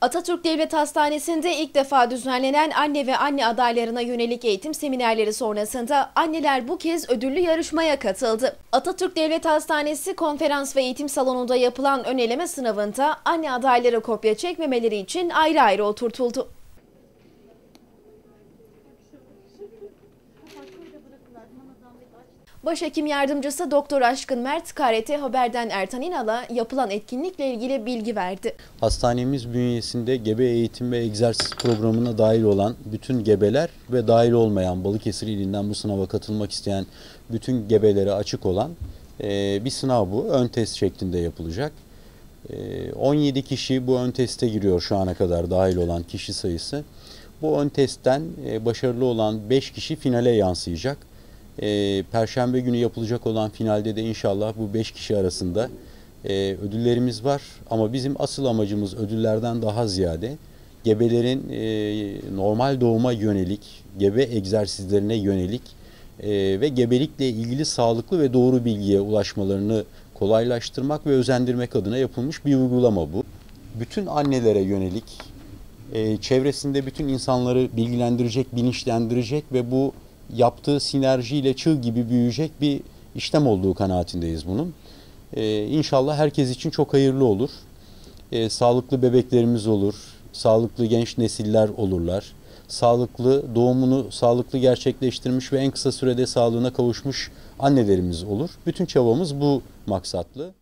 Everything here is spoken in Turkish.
Atatürk Devlet Hastanesi'nde ilk defa düzenlenen anne ve anne adaylarına yönelik eğitim seminerleri sonrasında anneler bu kez ödüllü yarışmaya katıldı. Atatürk Devlet Hastanesi konferans ve eğitim salonunda yapılan ön eleme sınavında anne adayları kopya çekmemeleri için ayrı ayrı oturtuldu. Başhekim yardımcısı Doktor Aşkın Mert KRT Haber'den Ertan İnal'a yapılan etkinlikle ilgili bilgi verdi. Hastanemiz bünyesinde gebe eğitim ve egzersiz programına dahil olan bütün gebeler ve dahil olmayan Balıkesir ilinden bu sınava katılmak isteyen bütün gebelere açık olan e, bir sınav bu. Ön test şeklinde yapılacak. E, 17 kişi bu ön teste giriyor şu ana kadar dahil olan kişi sayısı. Bu ön testten e, başarılı olan 5 kişi finale yansıyacak. E, Perşembe günü yapılacak olan finalde de inşallah bu 5 kişi arasında e, ödüllerimiz var. Ama bizim asıl amacımız ödüllerden daha ziyade gebelerin e, normal doğuma yönelik, gebe egzersizlerine yönelik e, ve gebelikle ilgili sağlıklı ve doğru bilgiye ulaşmalarını kolaylaştırmak ve özendirmek adına yapılmış bir uygulama bu. Bütün annelere yönelik, e, çevresinde bütün insanları bilgilendirecek, bilinçlendirecek ve bu yaptığı sinerjiyle çığ gibi büyüyecek bir işlem olduğu kanaatindeyiz bunun. Ee, inşallah herkes için çok hayırlı olur. Ee, sağlıklı bebeklerimiz olur, sağlıklı genç nesiller olurlar. Sağlıklı doğumunu sağlıklı gerçekleştirmiş ve en kısa sürede sağlığına kavuşmuş annelerimiz olur. Bütün çabamız bu maksatlı.